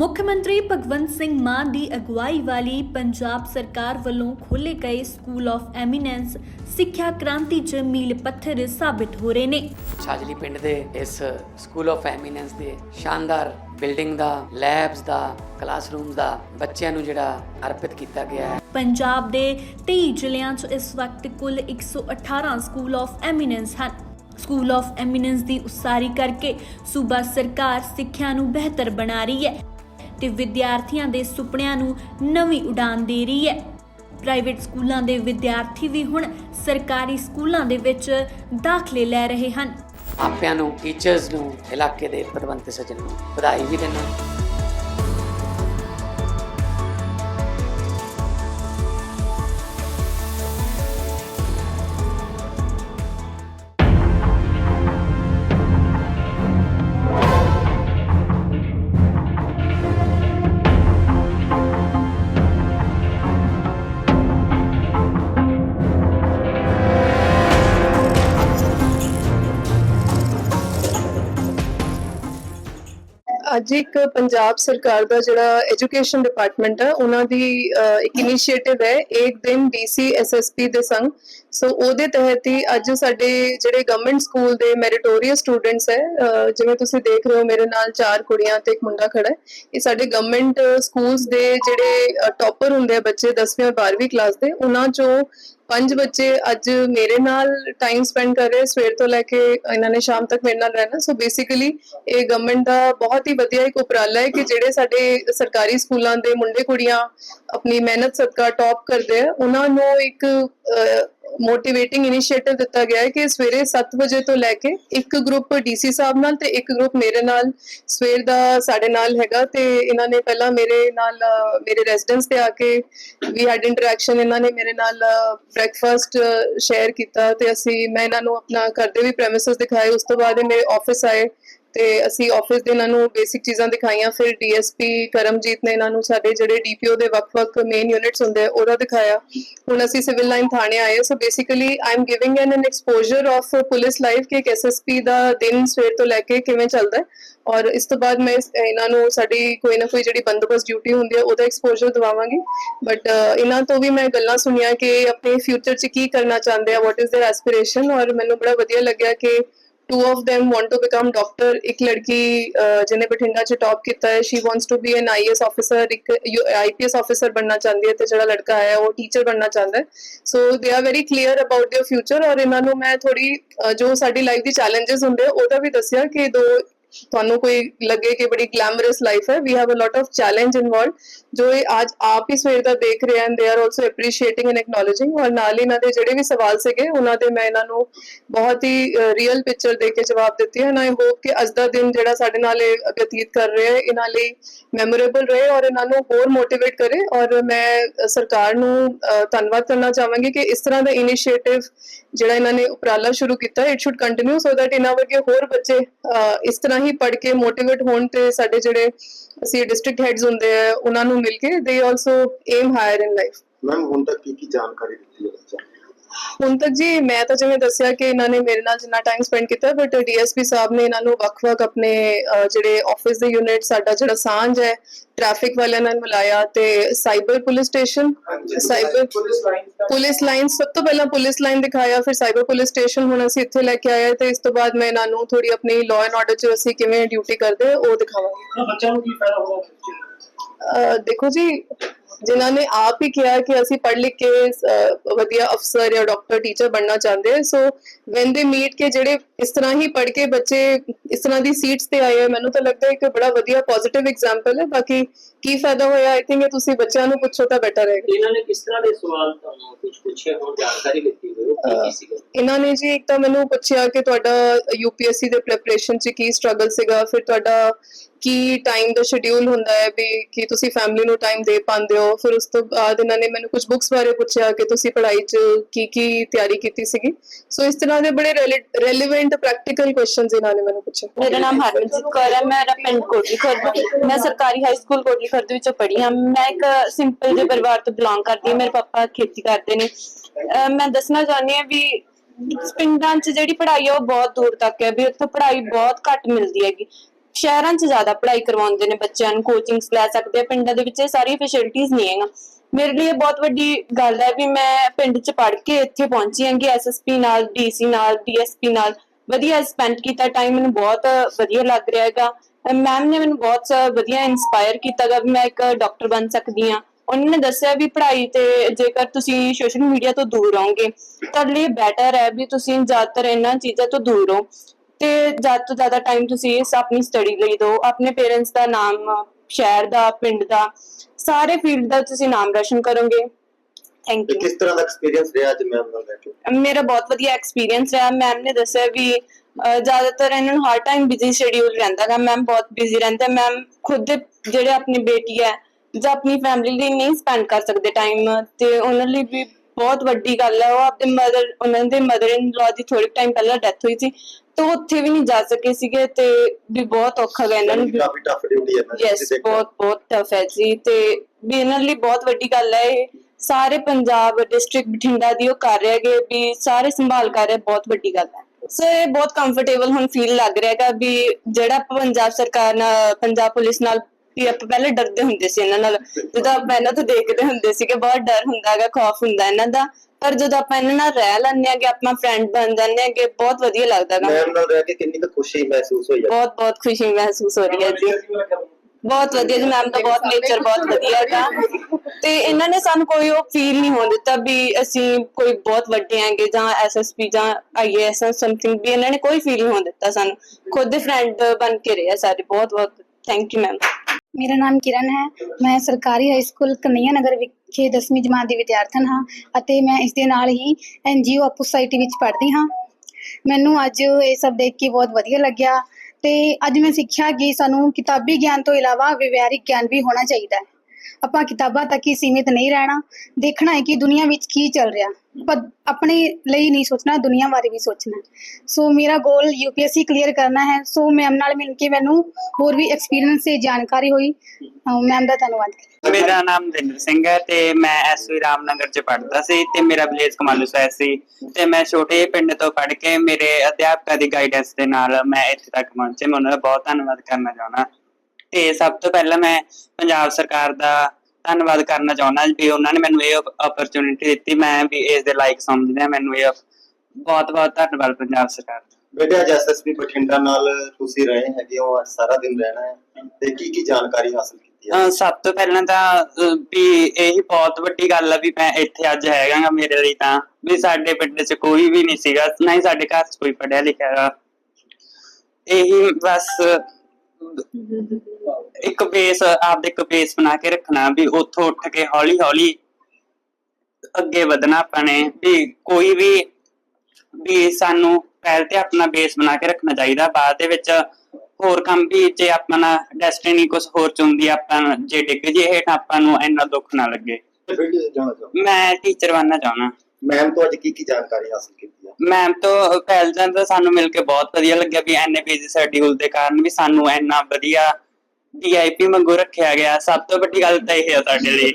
ਮੁੱਖ ਮੰਤਰੀ ਭਗਵੰਤ ਸਿੰਘ ਮਾਨ ਦੀ ਅਗਵਾਈ ਵਾਲੀ ਪੰਜਾਬ ਸਰਕਾਰ ਵੱਲੋਂ ਖੋਲੇ ਗਏ ਸਕੂਲ ਆਫ ਐਮੀਨੈਂਸ ਸਿੱਖਿਆ ਕ੍ਰਾਂਤੀ 'ਚ ਮੀਲ ਪੱਥਰ ਸਾਬਿਤ ਹੋ ਰਹੇ ਨੇ। ਛਾਜਲੀ ਪਿੰਡ ਦੇ ਇਸ ਸਕੂਲ ਆਫ ਐਮੀਨੈਂਸ ਦੇ ਸ਼ਾਨਦਾਰ ਬਿਲਡਿੰਗ ਦਾ ਲੈਬਸ ਦਾ ਕਲਾਸਰੂਮ ਦਾ ਬੱਚਿਆਂ ਨੂੰ ਜਿਹੜਾ ਅਰਪਿਤ ਕੀਤਾ ਗਿਆ ਹੈ। ਪੰਜਾਬ ਦੇ 23 ਜ਼ਿਲ੍ਹਿਆਂ 'ਚ ਇਸ ਵਕਤ ਕੁੱਲ 118 ਸਕੂਲ ਆਫ ਐਮੀਨੈਂਸ ਹਨ। ਸਕੂਲ ਆਫ ਐਮੀਨੈਂਸ ਦੀ ਉਸਾਰੀ ਕਰਕੇ ਸੂਬਾ ਸਰਕਾਰ ਸਿੱਖਿਆ ਨੂੰ ਬਿਹਤਰ ਬਣਾ ਰਹੀ ਹੈ। ਤੇ ਵਿਦਿਆਰਥੀਆਂ ਦੇ ਸੁਪਨਿਆਂ ਨੂੰ ਨਵੀਂ ਉਡਾਨ ਦੇ ਰਹੀ ਹੈ। ਪ੍ਰਾਈਵੇਟ ਸਕੂਲਾਂ ਦੇ ਵਿਦਿਆਰਥੀ ਵੀ ਹੁਣ ਸਰਕਾਰੀ ਸਕੂਲਾਂ ਦੇ ਵਿੱਚ ਦਾਖਲੇ ਲੈ ਰਹੇ ਹਨ। ਮਾਪਿਆਂ ਨੂੰ, ਟੀਚਰਸ ਨੂੰ, ਇਲਾਕੇ ਦੇ ਪਤਵੰਤ ਸੱਜਣ ਨੂੰ, ਵਧਾਈ ਵੀ ਦਿੰਦਾ ਅੱਜ ਇੱਕ ਪੰਜਾਬ ਸਰਕਾਰ ਦਾ ਜਿਹੜਾ ਐਜੂਕੇਸ਼ਨ ਡਿਪਾਰਟਮੈਂਟ ਹੈ ਉਹਨਾਂ ਦੀ ਇੱਕ ਇਨੀਸ਼ੀਏਟਿਵ ਹੈ, ਇੱਕ ਦਿਨ ਡੀਸੀ ਐਸਐਸਪੀ ਦੇ ਸੰਗ। ਸੋ ਉਹਦੇ ਤਹਿਤ ਹੀ ਅੱਜ ਸਾਡੇ ਜਿਹੜੇ ਗਵਰਨਮੈਂਟ ਸਕੂਲ ਦੇ ਮੈਰੀਟੋਰੀਅਸ ਸਟੂਡੈਂਟਸ ਹੈ ਜਿਵੇਂ ਤੁਸੀਂ ਦੇਖ ਰਹੇ ਹੋ, ਮੇਰੇ ਨਾਲ ਚਾਰ ਕੁੜੀਆਂ ਤੇ ਇੱਕ ਮੁੰਡਾ ਖੜਾ ਹੈ। ਇਹ ਸਾਡੇ ਗਵਰਨਮੈਂਟ ਸਕੂਲਸ ਦੇ ਜਿਹੜੇ ਟੌਪਰ ਹੁੰਦੇ ਆ ਬੱਚੇ 10ਵੀਂ 12ਵੀਂ ਕਲਾਸ ਦੇ, ਉਹਨਾਂ ਚੋਂ ਪੰਜ ਬੱਚੇ ਅੱਜ ਮੇਰੇ ਨਾਲ ਟਾਈਮ ਸਪੈਂਡ ਕਰ ਰਹੇ, ਸਵੇਰ ਤੋਂ ਲੈ ਕੇ ਇਹਨਾਂ ਨੇ ਸ਼ਾਮ ਤੱਕ ਮੇਰੇ ਨਾਲ ਰਹਿਣਾ। ਸੋ ਬੇਸਿਕਲੀ ਇਹ ਗਵਰਨਮੈਂਟ ਦਾ ਬਹੁਤ ਹੀ ਵਧੀਆ ਇੱਕ ਉਪਰਾਲਾ ਹੈ ਕਿ ਜਿਹੜੇ ਸਾਡੇ ਸਰਕਾਰੀ ਸਕੂਲਾਂ ਦੇ ਮੁੰਡੇ ਕੁੜੀਆਂ ਆਪਣੀ ਮਿਹਨਤ ਸਦਕਾ ਟੌਪ ਕਰਦੇ ਆ, ਉਹਨਾਂ ਨੂੰ ਇੱਕ ਮੋਟੀਵੇਟਿੰਗ ਇਨੀਸ਼ੀਏਟਿਵ ਦਿੱਤਾ ਗਿਆ ਹੈ ਕਿ ਸਵੇਰੇ 7 ਵਜੇ ਤੋਂ ਲੈ ਕੇ ਇੱਕ ਗਰੁੱਪ ਡੀਸੀ ਸਾਹਿਬ ਨਾਲ ਤੇ ਇੱਕ ਗਰੁੱਪ ਮੇਰੇ ਨਾਲ ਸਵੇਰ ਦਾ ਸਾਡੇ ਨਾਲ ਹੈਗਾ ਤੇ ਇਹਨਾਂ ਨੇ ਪਹਿਲਾਂ ਮੇਰੇ ਨਾਲ, ਮੇਰੇ ਰੈਜ਼ੀਡੈਂਸ ਤੇ ਆ ਕੇ ਵੀ ਹੈਡ ਇੰਟਰੈਕਸ਼ਨ ਇਹਨਾਂ ਨੇ ਮੇਰੇ ਨਾਲ ਬ੍ਰੈਕਫਾਸਟ ਸ਼ੇਅਰ ਕੀਤਾ ਤੇ ਅਸੀਂ, ਮੈਂ ਇਹਨਾਂ ਨੂੰ ਆਪਣਾ ਘਰ ਦੇ ਵੀ ਪ੍ਰੈਮਿਸਿਸ ਦਿਖਾਏ, ਉਸ ਤੋਂ ਬਾਅਦ ਇਹ ਮੇਰੇ ਆਫਿਸ ਆਏ ਤੇ ਅਸੀਂ ਆਫਿਸ ਦੇ ਇਹਨਾਂ ਨੂੰ ਬੇਸਿਕ ਚੀਜ਼ਾਂ ਦਿਖਾਈਆਂ ਫਿਰ ਡੀਐਸਪੀ ਕਰਮਜੀਤ ਨੇ ਇਹਨਾਂ ਨੂੰ ਸਾਡੇ ਜਿਹੜੇ ਡੀਪੀਓ ਦੇ ਵੱਖ-ਵੱਖ ਮੇਨ ਯੂਨਿਟਸ ਹੁੰਦੇ ਆ ਉਹਦਾ ਦਿਖਾਇਆ ਹੁਣ ਅਸੀਂ ਸਿਵਲ ਲਾਈਨ ਥਾਣੇ ਆਏ so basically I am giving an an exposure of police life ਕਿ ਇੱਕ ਐਸਐਸਪੀ ਦਾ ਦਿਨ ਸਵੇਰ ਤੋਂ ਲੈ ਕੇ ਕਿਵੇਂ ਚੱਲਦਾ ਹੈ ਔਰ ਇਸ ਤੋਂ ਬਾਅਦ ਮੈਂ ਇਸ- ਇਹਨਾਂ ਨੂੰ ਸਾਡੀ ਕੋਈ ਨਾ ਕੋਈ ਜਿਹੜੀ ਬੰਦੋਬਸਤ ਡਿਊਟੀ ਹੁੰਦੀ ਹੈ ਉਹਦਾ ਐਕਸਪੋਜ਼ਰ ਦਿਵਾਵਾਂਗੀ ਬਟ ਇਹਨਾਂ ਤੋਂ ਵੀ ਮੈਂ ਗੱਲਾਂ ਸੁਣੀਆਂ ਕਿ ਇਹ ਆਪਣੇ ਫਿਊਚਰ 'ਚ ਕੀ ਕਰਨਾ ਚਾਹੁੰਦੇ ਆ ਵਾਟ ਇਜ਼ देयर ਐਸਪੀਰੇਸ਼ਨ ਔਰ ਮੈਨੂੰ ਬੜਾ ਵਧੀਆ ਲੱਗਿਆ ਕਿ two of them want to become doctor ਇੱਕ ਲੜਕੀ ਜਿਹਨੇ ਬਠਿੰਡਾ ਚ ਟੌਪ ਕੀਤਾ ਹੈ she wants to be an IAS officer ਇੱਕ IPS officer ਬਣਨਾ ਚਾਹੁੰਦੀ ਹੈ ਤੇ ਜਿਹੜਾ ਲੜਕਾ ਹੈ ਉਹ ਟੀਚਰ ਬਣਨਾ ਚਾਹੁੰਦਾ ਹੈ so they are very clear about their future ਔਰ ਇਹਨਾਂ ਨੂੰ ਮੈਂ ਥੋੜੀ ਜੋ ਸਾਡੀ ਲਾਈਫ ਦੀ ਚੈਲੰਜਸ ਹੁੰਦੇ ਉਹਦਾ ਵੀ ਦੱਸਿਆ ਕਿ ਦੋ ਤੁਹਾਨੂੰ ਕੋਈ ਲੱਗੇ ਕਿ ਬੜੀ ਗਲੈਮਰਸ ਲਾਈਫ ਹੈ we have a lot of challenge involved ਜੋ ਇਹ ਅੱਜ ਆਪ ਹੀ ਸਵੇਰ ਦਾ ਦੇਖ ਰਹੇ ਹਨ they are also appreciating and acknowledging ਔਰ ਨਾਲ ਹੀ ਇਹਨਾਂ ਦੇ ਜਿਹੜੇ ਵੀ ਸਵਾਲ ਸੀਗੇ, ਉਹਨਾਂ ਦੇ ਮੈਂ ਇਹਨਾਂ ਨੂੰ ਬਹੁਤ ਹੀ ਰੀਅਲ ਪਿਕਚਰ ਦੇ ਕੇ ਜਵਾਬ ਦਿੱਤੀ ਹੈ ਨਾ ਆਈ ਹੋਪ ਕਿ ਅੱਜ ਦਾ ਦਿਨ ਜਿਹੜਾ ਸਾਡੇ ਨਾਲ ਇਹ ਬਤੀਤ ਕਰ ਰਹੇ ਹੈ, ਇਹਨਾਂ ਲਈ ਮੈਮੋਰੇਬਲ ਰਹੇ ਔਰ ਇਹਨਾਂ ਨੂੰ ਹੋਰ ਮੋਟੀਵੇਟ ਕਰੇ, ਔਰ ਮੈਂ ਸਰਕਾਰ ਨੂੰ ਧੰਨਵਾਦ ਕਰਨਾ ਚਾਹਾਂਗੀ ਕਿ ਇਸ ਤਰ੍ਹਾਂ ਦਾ ਇਨੀਸ਼ੀਏਟਿਵ ਜਿਹੜਾ ਇਹਨਾਂ ਨੇ ਉਪਰਾਲਾ ਸ਼ੁਰੂ ਕੀਤਾ it should continue so that ਇਹਨਾਂ ਵਰਗੇ ਹੋਰ ਬੱਚੇ ਇਸ ਤਰ੍ਹਾਂ ਹੀ ਪੜ੍ਹ ਕੇ ਮੋਟੀਵੇਟ ਹੋਣ ਤੇ ਸਾਡੇ ਜਿਹੜੇ ਅਸੀਂ ਡਿਸਟ੍ਰਿਕਟ ਹੈਡਸ ਹੁੰਦੇ ਆ, ਉਹਨਾਂ ਨੂੰ ਮਿਲ ਕੇ they also aim higher in life ma'am ਹੁਣ ਤੱਕ ਕੀ ਕੀ ਜਾਣਕਾਰੀ ਦਿੱਤੀ ਹੈ ਬੱਚਿਆਂ ਹੁਣ ਤੱਕ ਜੀ ਮੈਂ ਤਾਂ ਜਿਵੇਂ ਦੱਸਿਆ ਕਿ ਇਹਨਾਂ ਨੇ ਮੇਰੇ ਨਾਲ ਜਿੰਨਾ ਟਾਈਮ ਸਪੈਂਡ ਕੀਤਾ ਬਟ ਡੀਐਸਪੀ ਸਾਹਿਬ ਨੇ ਇਹਨਾਂ ਨੂੰ ਵੱਖ-ਵੱਖ ਆਪਣੇ ਜਿਹੜੇ ਆਫਿਸ ਦੇ ਯੂਨਿਟ ਸਾਡਾ ਜਿਹੜਾ ਸਾਂਝ ਹੈ ਟ੍ਰੈਫਿਕ ਵਾਲਿਆਂ ਨਾਲ ਮਿਲਾਇਆ ਤੇ cyber police station cyber police line ਸਭ ਤੋਂ ਪਹਿਲਾਂ ਪੁਲਿਸ ਲਾਈਨ ਦਿਖਾਇਆ ਫਿਰ ਸਾਈਬਰ ਪੁਲਿਸ ਸਟੇਸ਼ਨ ਹੁਣ ਅਸੀਂ ਇੱਥੇ ਲੈ ਕੇ ਆਏ ਤੇ ਇਸ ਤੋਂ ਬਾਅਦ ਮੈਂ ਇਹਨਾਂ ਨੂੰ ਥੋੜੀ ਆਪਣੀ ਲਾਅ ਐਂਡ ਆਰਡਰ 'ਚ ਅਸੀਂ ਕਿਵੇਂ ਡਿਊਟੀ ਕਰਦੇ ਉਹ ਦਿਖਾਵਾਂਗੀ। ਬੱਚਿਆਂ ਨੂੰ ਕੀ ਫਾਇਦਾ ਅਹ ਦੇਖੋ ਜੀ ਜਿਨ੍ਹਾਂ ਨੇ ਆਪ ਹੀ ਕਿਹਾ ਕਿ ਅਸੀਂ ਪੜ੍ਹ ਲਿਖ ਕੇ ਵਧੀਆ ਅਫਸਰ ਜਾਂ ਡਾਕਟਰ ਟੀਚਰ ਬਣਨਾ ਚਾਹੁੰਦੇ ਹਾਂ। ਸੋ ਵੈਨ ਦੇ ਮੀਟ ਕੇ ਜਿਹੜੇ ਇਸ ਤਰ੍ਹਾਂ ਹੀ ਪੜ੍ਹ ਕੇ ਬੱਚੇ ਇਸ ਤਰ੍ਹਾਂ ਦੀ ਸੀਟਸ ਤੇ ਆਏ ਹੋਏ, ਮੈਨੂੰ ਤਾਂ ਲੱਗਦਾ ਹੈ ਕਿ ਬੜਾ ਵਧੀਆ ਪੋਜ਼ਿਟਿਵ ਐਗਜ਼ਾਮਪਲ ਹੈ। ਬਾਕੀ ਕੀ ਫਾਇਦਾ ਹੋਇਆ? ਆਈ ਥਿੰਕ ਇਹ ਤੁਸੀਂ ਬੱਚਿਆਂ ਨੂੰ ਪੁੱਛੋ ਤਾਂ ਬੈਟਰ ਰਹੇਗਾ ਇਹਨਾਂ ਨੇ ਕਿਸ ਤਰ੍ਹਾਂ ਦੇ ਸਵਾਲ ਤੁਹਾਨੂੰ ਕੁਝ ਪੁੱਛਿਆ ਹੋ ਜਾਣਕਾਰੀ ਦਿੱਤੀ ਹੋਵੇ? ਕੀ ਸੀਗਾ? ਇਹਨਾਂ ਨੇ ਜੀ ਇੱਕ ਤਾਂ ਮੈਨੂੰ ਪੁੱਛਿਆ ਕਿ ਤੁਹਾਡਾ ਯੂਪੀਐਸਸੀ ਦੇ ਪ੍ਰੈਪਰੇਸ਼ਨ 'ਚ ਕੀ ਸਟਰਗਲ ਸੀਗਾ? ਫਿਰ ਤੁਹਾਡਾ ਕੀ ਟਾਈਮ ਦਾ ਸ਼ਡਿਊਲ ਹੁੰਦਾ ਹੈ ਵੀ ਕਿ ਤੁਸੀਂ ਫੈਮਿਲੀ ਨੂੰ ਟਾਈਮ ਦੇ ਪਾਉਂਦੇ ਹੋ? ਫਿਰ ਉਸ ਤੋਂ ਬਾਅਦ ਇਹਨਾਂ ਨੇ ਮੈਨੂੰ ਕੁਝ ਬੁੱਕਸ ਬਾਰੇ ਪੁੱਛਿਆ ਕਿ ਤੁਸੀਂ ਪੜ੍ਹਾਈ 'ਚ ਕੀ ਕੀ ਤਿਆਰੀ ਕੀਤੀ ਸੀਗੀ। ਸੋ ਇਸ ਤਰ੍ਹਾਂ ਦੇ ਬੜੇ ਰੈਲੇਵੈਂਟ ਪ੍ਰੈਕਟੀਕਲ ਕੁਐਸਚਨਸ ਇਹਨਾਂ ਨੇ ਮੈਨੂੰ ਪੁੱਛੇ ਮੇਰਾ ਨਾਮ ਹਰਮਨਜੀਤ ਕੌਰ ਹੈ ਮੇਰਾ ਪਿੰਡ ਕੋਟਲੀ ਖੁਰਦ ਮੈਂ ਸਰਕਾਰੀ ਹਾਈ ਸਕੂਲ ਕੋਟਲੀ ਖੁਰਦ ਵਿੱਚੋਂ ਪੜ੍ਹੀ ਹਾਂ। ਮੈਂ ਇੱਕ ਸਿੰਪਲ ਜਿਹੇ ਪਰਿਵਾਰ ਤੋਂ ਬਿਲੋਂਗ ਕਰਦੀ ਹਾਂ, ਮੇਰੇ ਪਾਪਾ ਖੇਤੀ ਕਰਦੇ ਨੇ। ਮੈਂ ਦੱਸਣਾ ਚਾਹੁੰਦੀ ਹਾਂ ਵੀ ਪਿੰਡਾਂ 'ਚ ਜਿਹੜੀ ਪੜ੍ਹਾਈ ਹੈ ਉਹ ਬਹੁਤ ਦੂਰ ਤੱਕ ਹੈ ਵੀ ਉੱਥੋਂ ਪੜ੍ਹਾਈ ਬਹੁਤ ਘੱਟ ਮਿਲਦੀ ਹੈਗੀ। ਸ਼ਹਿਰਾਂ 'ਚ ਜ਼ਿਆਦਾ ਪੜ੍ਹਾਈ ਕਰਵਾਉਂਦੇ ਨੇ ਬੱਚਿਆਂ ਨੂੰ ਕੋਚਿੰਗਸ ਲੈ ਸਕਦੇ ਆ। ਪਿੰਡਾਂ ਦੇ ਵਿੱਚ ਇਹ ਸਾਰੀਆਂ ਫੈਸਿਲਿਟੀਆਂ ਨਹੀਂ ਹੈਗਾ ਮੇਰੇ ਲਈ ਬਹੁਤ ਵੱਡੀ ਗੱਲ ਹੈ ਵੀ ਮੈਂ ਪਿੰਡ 'ਚ ਪੜ੍ਹ ਕੇ ਇੱਥੇ ਪਹੁੰਚੀ ਹਾਂ ਕਿ ਐਸਐਸਪੀ ਨਾਲ ਡੀਸੀ ਨਾਲ ਡੀਐਸਪੀ ਨਾਲ। ਵਧੀਆ ਸਪੈਂਡ ਕੀਤਾ ਟਾਈਮ ਮੈਨੂੰ ਬਹੁਤ ਵਧੀਆ ਲੱਗ ਰਿਹਾ ਹੈਗਾ। ਮੈਮ ਨੇ ਮੈਨੂੰ ਬਹੁਤ ਵਧੀਆ ਇਨਸਪਾਇਰ ਕੀਤਾ ਗਾ ਵੀ ਮੈਂ ਇੱਕ ਡਾਕਟਰ ਬਣ ਸਕਦੀ ਹਾਂ। ਉਹਨਾਂ ਨੇ ਦੱਸਿਆ ਵੀ ਪੜ੍ਹਾਈ ਤੇ ਜੇਕਰ ਤੁਸੀਂ ਸੋਸ਼ਲ ਮੀਡੀਆ ਤੋਂ ਦੂਰ ਰਹੋਗੇ, ਤੁਹਾਡੇ ਲਈ ਬੈਟਰ ਹੈ ਵੀ ਤੁਸੀਂ ਜ਼ਿਆਦਾਤਰ ਇਹਨਾਂ ਚੀਜ਼ਾਂ ਤੋਂ ਦੂਰ ਰਹੋ। ਤੇ ਜ਼ਿਆਦਾ ਤੋਂ ਜ਼ਿਆਦਾ ਟਾਈਮ ਤੁਸੀਂ ਆਪਣੀ ਸਟੱਡੀ ਲਈ ਦਿਓ, ਆਪਣੇ ਪੇਰੈਂਟਸ ਦਾ ਨਾਮ, ਸ਼ਹਿਰ ਦਾ, ਪਿੰਡ ਦਾ, ਸਾਰੇ ਫੀਲਡ ਦਾ ਤੁਸੀਂ ਨਾਮ ਰੋਸ਼ਨ ਕਰੋਗੇ। ਥੈਂਕ ਤੇ ਯੂ ਕਿਸ ਤਰ੍ਹਾਂ ਦਾ ਐਕਸਪੀਰੀਅੰਸ ਰਿਹਾ ਅੱਜ ਮੈਮ ਨਾਲ ਰਹਿ ਕੇ? ਮੇਰਾ ਬਹੁਤ ਵਧੀਆ ਐਕਸਪੀਰੀਅੰਸ ਰਿਹਾ। ਮੈਮ ਨੇ ਦੱਸਿਆ ਵੀ ਅਹ, ਜ਼ਿਆਦਾਤਰ ਇਹਨਾਂ ਨੂੰ ਹਰ ਟਾਈਮ ਬਿਜ਼ੀ ਸ਼ਡਿਊਲ ਰਹਿੰਦਾ ਹੈ ਮੈਮ ਬਹੁਤ ਬਿਜ਼ੀ ਰਹਿੰਦਾ। ਮੈਮ ਖੁਦ ਦੇ ਜਿਹੜੇ ਆਪਣੀ ਬੇਟੀ ਹੈ ਜਾਂ ਆਪਣੀ ਫੈਮਿਲੀ ਲਈ ਨਹੀਂ ਸਪੈਂਡ ਕਰ ਸਕਦੇ ਟਾਈਮ ਤੇ ਉਹਨਾਂ ਲਈ ਵੀ ਬਹੁਤ ਵੱਡੀ ਗੱਲ ਹੈ। ਉਹ ਆਪਣੇ ਮਦਰ ਉਹਨਾਂ ਦੇ ਮਦਰ ਇਨ ਲਾ ਦੀ ਥੋੜੀ ਟਾਈਮ ਪਹਿਲਾਂ ਡੈਥ ਹੋਈ ਸੀ। ਤੇ ਉਹ ਉੱਥੇ ਵੀ ਨਹੀਂ ਜਾ ਸਕੇ ਸੀਗੇ ਤੇ ਵੀ ਬਹੁਤ ਔਖਾ ਗਿਆ ਇਹਨਾਂ ਨੂੰ ਵੀ। ਕਾਫੀ ਟਫ ਡਿਊਟੀ ਹੈ ਮੈਂ ਯੈਸ ਬਹੁਤ ਬਹੁਤ ਟਫ ਹੈ ਜੀ। ਤੇ ਵੀ ਇਹਨਾਂ ਲਈ ਬਹੁਤ ਵੱਡੀ ਗੱਲ ਹੈ ਇਹ। ਸਾਰੇ ਪੰਜਾਬ ਡਿਸਟ੍ਰਿਕਟ ਬਠਿੰਡਾ ਦੀ ਉਹ ਕਰ ਰਹੇ ਹੈਗੇ ਵੀ ਸਾਰੇ ਸੰਭਾਲ ਕਰ ਰਹੇ ਬਹੁਤ ਵੱਡੀ ਗੱਲ ਹੈ। ਸੋ ਇਹ ਬਹੁਤ ਕੰਫਰਟੇਬਲ ਹੁਣ ਫੀਲ ਲੱਗ ਰਿਹਾ ਹੈਗਾ ਵੀ ਜਿਹੜਾ ਆਪਾਂ ਪੰਜਾਬ ਸਰਕਾਰ ਨਾਲ ਪੰਜਾਬ ਪੁਲਿਸ ਨਾਲ ਵੀ ਆਪਾਂ ਪਹਿਲੇ ਡਰਦੇ ਹੁੰਦੇ ਸੀ ਇਹਨਾਂ ਨਾਲ। ਜਦੋਂ ਆਪਾਂ ਇਹਨਾਂ ਤੋਂ ਦੇਖਦੇ ਹੁੰਦੇ ਸੀ ਕਿ ਬਹੁਤ ਡਰ ਹੁੰਦਾ ਹੈਗਾ ਖੌਫ ਹੁੰਦਾ ਇਹਨਾਂ ਦਾ। ਪਰ ਜਦੋਂ ਆਪਾਂ ਇਹਨਾਂ ਨਾਲ ਰਹਿ ਲੈਂਦੇ ਆਂਗੇ ਆਪਣਾ ਫਰੈਂਡ ਬਣ ਜਾਂਦੇ ਆਂਗੇ ਬਹੁਤ ਵਧੀਆ ਲੱਗਦਾ ਹੈਗਾ। ਮੈਮ ਨਾਲ ਰਹਿ ਕੇ ਕਿੰਨੀ ਕੁ ਖੁਸ਼ੀ ਮਹਿਸੂਸ ਹੋਈ ਹੈ? ਬਹੁਤ ਬਹੁਤ ਖੁਸ਼ੀ ਮਹਿਸੂਸ ਹੋ ਰਹੀ ਹੈ ਜੀ। ਬਹੁਤ ਵਧੀਆ ਜੀ ਮੈਮ ਦਾ ਬਹੁਤ ਨੇਚਰ ਬਹੁਤ ਵਧੀਆ ਹੈਗਾ ਤੇ ਇਹਨਾਂ ਨੇ ਸਾਨੂੰ ਕੋਈ ਉਹ ਫੀਲ ਨਹੀਂ ਹੋਣ ਦਿੱਤਾ ਵੀ ਅਸੀਂ ਕੋਈ ਬਹੁਤ ਵੱਡੇ ਆਂਗੇ ਜਾਂ ਐਸਐਸਪੀ ਜਾਂ ਆਈਏਐਸ ਸਮਥਿੰਗ ਵੀ ਇਹਨਾਂ ਨੇ ਕੋਈ ਫੀਲ ਨਹੀਂ ਹੋਣ ਦਿੱਤਾ ਸਾਨੂੰ। ਖੁਦ ਦੇ ਫਰੈਂਡ ਬਣ ਕੇ ਰਹੇ ਆ ਸਾਰੇ ਬਹੁਤ ਬਹੁਤ ਥੈਂਕ ਯੂ ਮੈਮ ਮੇਰਾ ਨਾਮ ਕਿਰਨ ਹੈ। ਮੈਂ ਸਰਕਾਰੀ ਹਾਈ ਸਕੂਲ ਕਨਈਆ ਨਗਰ ਵਿਖੇ 10ਵੀਂ ਜਮਾਤ ਦੀ ਵਿਦਿਆਰਥਣ ਹਾਂ ਅਤੇ ਮੈਂ ਇਸ ਦੇ ਨਾਲ ਹੀ ਐਨਜੀਓ ਆਪੂ ਸੁਸਾਇਟੀ ਵਿੱਚ ਪੜ੍ਹਦੀ ਹਾਂ। ਮੈਨੂੰ ਅੱਜ ਇਹ ਸਭ ਦੇਖ ਕੇ ਬਹੁਤ ਵਧੀਆ ਲੱਗਿਆ। ਤੇ ਅੱਜ ਮੈਂ ਸਿੱਖਿਆ ਕਿ ਸਾਨੂੰ ਕਿਤਾਬੀ ਗਿਆਨ ਤੋਂ ਇਲਾਵਾ ਵਿਵਹਾਰਿਕ ਗਿਆਨ ਵੀ ਹੋਣਾ ਚਾਹੀਦਾ ਹੈ। ਆਪਾਂ ਕਿਤਾਬਾਂ ਤੱਕ ਹੀ ਸੀਮਿਤ ਨਹੀਂ ਰਹਿਣਾ, ਦੇਖਣਾ ਹੈ ਕਿ ਦੁਨੀਆ ਵਿੱਚ ਕੀ ਚੱਲ ਰਿਹਾ। ਪਰ ਆਪਣੇ ਲਈ ਨਹੀਂ ਸੋਚਣਾ, ਦੁਨੀਆ ਬਾਰੇ ਵੀ ਸੋਚਣਾ। ਸੋ ਮੇਰਾ ਗੋਲ ਯੂਪੀਐਸਸੀ ਕਲੀਅਰ ਕਰਨਾ ਹੈ। ਸੋ ਮੈਮ ਨਾਲ ਮਿਲ ਕੇ ਮੈਨੂੰ ਹੋਰ ਵੀ ਐਕਸਪੀਰੀਅੰਸ ਤੇ ਜਾਣਕਾਰੀ ਹੋਈ। ਮੈਮ ਦਾ ਧੰਨਵਾਦ। ਮੇਰਾ ਨਾਮ ਦਿੰਦਰ ਸਿੰਘ ਹੈ ਤੇ ਮੈਂ ਐਸਵੀ ਰਾਮਨਗਰ ਚ ਪੜ੍ਹਦਾ ਸੀ ਤੇ ਮੇਰਾ ਵਿਲੇਜ ਕਮਾਲੂ ਸਾਹਿਬ ਸੀ ਤੇ ਮੈਂ ਛੋਟੇ ਪਿੰਡ ਤੋਂ ਪੜ੍ਹ ਕੇ ਮੇਰੇ ਅਧਿਆਪਕਾਂ ਦੀ ਗਾਈਡੈਂਸ ਦੇ ਨਾਲ ਮੈਂ ਇੱਥੇ ਤੱਕ ਪਹੁੰਚੇ ਮੈਂ ਉਹਨਾਂ ਦਾ ਬਹੁਤ ਧੰਨਵਾਦ ਕਰਨਾ ਚਾਹੁੰਦਾ। ਤੇ ਸਭ ਤੋਂ ਪਹਿਲਾਂ ਮੈਂ ਪੰਜਾਬ ਸਰਕਾਰ ਦਾ ਧੰਨਵਾਦ ਕਰਨਾ ਚਾਹੁੰਦਾ ਵੀ ਉਹਨਾਂ ਨੇ ਮੈਨੂੰ ਇਹ ਓਪਰਚੁਨਿਟੀ ਦਿੱਤੀ। ਮੈਂ ਵੀ ਇਸ ਦੇ ਲਾਇਕ ਸਮਝਦਾ ਮੈਨੂੰ ਇਹ ਬਹੁਤ ਬਹੁਤ ਧੰਨਵਾਦ ਪੰਜਾਬ ਸਰਕਾਰ ਦਾ। ਬੇਟੇ ਅੱਜ ਐਸਐਸਪੀ ਬਠਿੰਡਾ ਨਾਲ ਤੁਸੀਂ ਰਹੇ ਹੈਗੇ ਹੋ ਸਾਰਾ ਦਿਨ ਰਹਿਣਾ ਹੈ। ਤੇ ਕੀ ਕੀ ਜਾਣਕਾਰੀ ਹਾਸਲ ਕੀਤੀ ਹੈ? ਸਭ ਤੋਂ ਪਹਿਲਾਂ ਤਾਂ ਵੀ ਇਹੀ ਬਹੁਤ ਵੱਡੀ ਗੱਲ ਆ ਵੀ ਮੈਂ ਇੱਥੇ ਅੱਜ ਹੈਗਾ ਮੇਰੇ ਲਈ ਤਾਂ। ਵੀ ਸਾਡੇ ਪਿੰਡ 'ਚ ਕੋਈ ਵੀ ਨਹੀਂ ਸੀਗਾ ਨਾ ਹੀ ਸਾਡੇ ਘਰ 'ਚ ਕੋਈ ਪੜਿਆ ਲਿਖਿਆ ਹੈਗਾ ਇਹੀ ਬਸ ਇੱਕ ਬੇਸ ਆਪਦੇ ਇੱਕ ਬੇਸ ਬਣਾ ਕੇ ਰੱਖਣਾ ਵੀ ਉੱਥੋਂ ਉੱਠ ਕੇ ਹੌਲੀ ਹੌਲੀ ਅੱਗੇ ਵਧਣਾ ਆਪਾਂ ਨੇ ਵੀ ਕੋਈ ਵੀ ਵੀ ਸਾਨੂੰ ਪਹਿਲ ਤੇ ਆਪਣਾ ਬੇਸ ਬਣਾ ਕੇ ਰੱਖਣਾ ਚਾਹੀਦਾ। ਬਾਅਦ ਦੇ ਵਿੱਚ ਹੋਰ ਕੰਮ ਵੀ ਜੇ ਆਪਣਾ ਡੈਸਟੀਨੀ ਕੁਝ ਹੋਰ ਚੁੰਦੀ ਆਪਾਂ ਜੇ ਡਿੱਗ ਜੇ ਹੇਠ ਆਪਾਂ ਨੂੰ ਇੰਨਾ ਦੁੱਖ ਨਾ ਲੱਗੇ। ਮੈਂ ਟੀਚਰ ਬਣਨਾ ਚਾਹਣਾ ਮੈਮ ਤੋਂ ਅੱਜ ਕੀ ਕੀ ਜਾਣਕਾਰੀ ਹਾਸਲ ਕੀਤੀ? ਮੈਮ ਤੋਂ ਪਹਿਲ ਤਾਂ ਸਾਨੂੰ ਮਿਲ ਕੇ ਬਹੁਤ ਵਧੀਆ ਲੱਗਿਆ ਵੀ ਐਨੇ ਬਿਜ਼ੀ ਸ਼ੈਡਿਊਲ ਦੇ ਕਾਰਨ ਵੀ ਸਾਨੂੰ ਇੰਨਾ ਵਧੀਆ ਵੀਆਈਪੀ ਵਾਂਗੂ ਰੱਖਿਆ ਗਿਆ। ਸਭ ਤੋਂ ਵੱਡੀ ਗੱਲ ਤਾਂ ਇਹ ਹੈ ਸਾਡੇ ਲਈ।